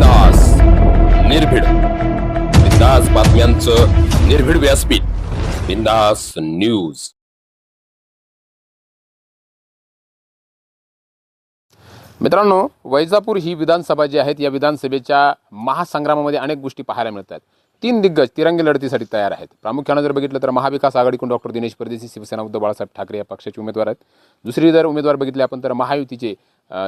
दास निर्भीड. बिंदास बातम्यांचं निर्भीड व्यासपीठ. बिंदास न्यूज. मित्रांनो वैजापूर ही विधानसभा जी आहेत या विधानसभेच्या महासंग्रामामध्ये अनेक गोष्टी पाहायला मिळतात. तीन दिग्गज तिरंगी लढतीसाठी तयार आहेत. प्रामुख्यानं जर बघितलं तर महाविकास आघाडीकडून डॉक्टर दिनेश परदेशी शिवसेना उद्धव बाळासाहेब ठाकरे या पक्षाचे उमेदवार आहेत. दुसरी जर उमेदवार बघितले आपण तर महायुतीचे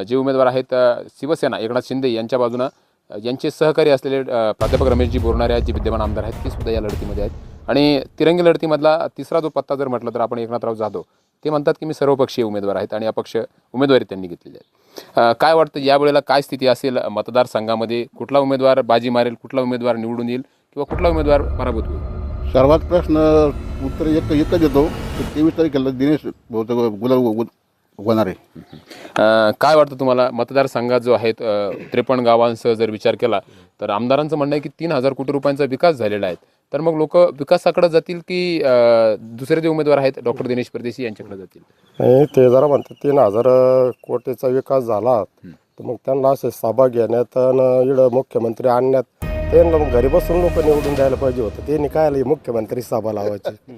जे उमेदवार आहेत शिवसेना एकनाथ शिंदे यांच्या बाजूनं यांचे सहकारी असलेले प्राध्यापक रमेशजी बोरणारे आहेत जे विद्यमान आमदार आहेत ते सुद्धा या लढतीमध्ये आहेत. आणि तिरंगी लढतीमधला तिसरा जो पत्ता जर म्हटलं तर आपण एकनाथराव जाधव ते म्हणतात की मी सर्वपक्षीय उमेदवार आहेत आणि अपक्ष उमेदवारी त्यांनी घेतलेली आहे. काय वाटतं यावेळेला काय स्थिती असेल? मतदारसंघामध्ये कुठला उमेदवार बाजी मारेल कुठला उमेदवार निवडून येईल किंवा कुठला उमेदवार पराभूत होईल? सर्वात प्रश्न उत्तर एक एकच येतो की तेवीस तारखेला दिनेश गुलाब होणार आहे. अ, काय वाटतं तुम्हाला? मतदारसंघात जो आहे त्रेपन्न गावांसह जर विचार केला तर आमदारांचं म्हणणं आहे की तीन हजार कोटी रुपयांचा विकास झालेला आहे. तर मग लोक विकासाकडे जातील की अ, दुसरे जे उमेदवार आहेत डॉक्टर दिनेश परदेशी यांच्याकडे जातील? ते जरा म्हणतात तीन हजार कोटीचा विकास झाला तर मग त्यांना असे सभा घेण्यात आणि इकडं मुख्यमंत्री आणण्यात त्यांना मग घरी बसून लोक निवडून द्यायला पाहिजे होतं. त्यांनी काय आलं, मुख्यमंत्री सभा लावायची?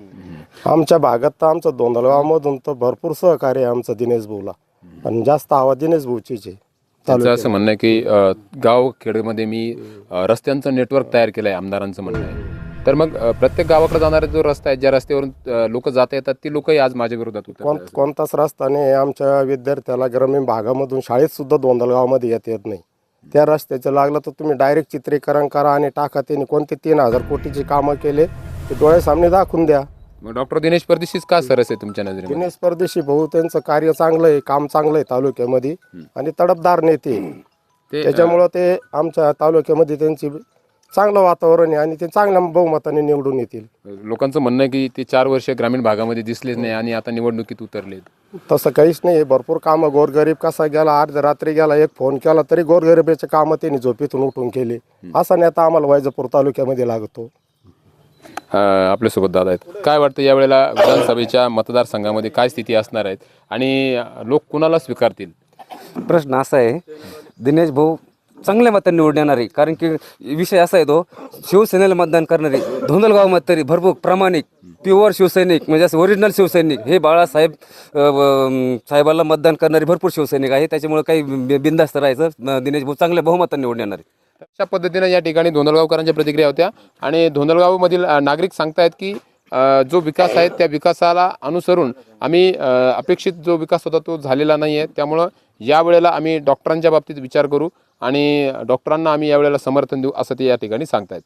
आमच्या भागात तर आमचं दोंदलगावमधून तर भरपूर सहकार्य आहे आमचं दिनेश भाऊला. आणि जास्त आवाज दिनेश भाऊचीच आहे. त्यांचं असं म्हणणं आहे की अ, गाव खेडमध्ये मी अ, रस्त्यांचं नेटवर्क तयार केलं आहे आमदारांचं म्हणणं आहे. तर मग अ, प्रत्येक गावाकडे जाणारा जो रस्ता आहे ज्या रस्त्यावरून लोक जाता येतात ती लोकही आज माझ्या विरोधात कोण होतात कोणताच रस्ता नाही आमच्या विद्यार्थ्याला ग्रामीण भागामधून शाळेत सुद्धा दोंदलगावमध्ये येता येत नाही. त्या रस्त्याचं लागलं तर तुम्ही डायरेक्ट चित्रीकरण करा आणि टाका. त्यांनी कोणते तीन हजार कोटीची कामं केले ते डोळ्यासामने दाखवून द्या. मग डॉक्टर दिनेश परदेशीच का सरस आहे तुमच्या नजरेमध्ये? दिनेश परदेशी भाऊ त्यांचं कार्य चांगलं आहे काम चांगलं आहे तालुक्यामध्ये आणि तडपदार नेते ते अ, त्याच्यामुळं ते आमच्या तालुक्यामध्ये त्यांची चांगलं वातावरण आहे आणि ते चांगल्या बहुमताने निवडून येतील. लोकांचं म्हणणं आहे की ते चार वर्ष ग्रामीण भागामध्ये दिसलेच नाही आणि आता निवडणुकीत उतरलेत. तसं काहीच नाही भरपूर कामं गोरगरीब कसा गेला अर्ध्या रात्री गेला एक फोन केला तरी गोरगरिबीचे कामं त्यांनी झोपेतून उठून केले. असा नेता आम्हाला वैजापूर तालुक्यामध्ये लागतो. अ, आपल्यासोबत दादा आहेत. काय वाटतं यावेळेला विधानसभेच्या मतदारसंघामध्ये काय स्थिती असणार आहेत? आणि लोक कुणाला स्वीकारतील? प्रश्न असा आहे दिनेश भाऊ चांगल्या मतांनी निवडून येणार आहे कारण की विषय असा आहे तो शिवसेनेला मतदान करणारे धोंदलगावमध्ये तरी भरपूर प्रामाणिक प्युअर शिवसैनिक म्हणजे असं ओरिजिनल शिवसैनिक हे बाळासाहेब अ, व, साहेबाला मतदान करणारे भरपूर शिवसैनिक आहे त्याच्यामुळे काही बि- बिनधास्त राहायचं. अ, दिनेश भाऊ चांगल्या बहुमतांनी निवडून येणार आहे अशा पद्धतीनं या ठिकाणी धोंदळगावकरांच्या प्रतिक्रिया होत्या. आणि धोंदळगावमधील नागरिक सांगतायत की जो विकास आहे त्या विकासाला अनुसरून आम्ही अपेक्षित जो विकास होता तो झालेला नाही आहे त्यामुळं यावेळेला आम्ही डॉक्टरांच्या बाबतीत विचार करू आणि डॉक्टरांना आम्ही यावेळेला समर्थन देऊ असं ते या ठिकाणी सांगतायत.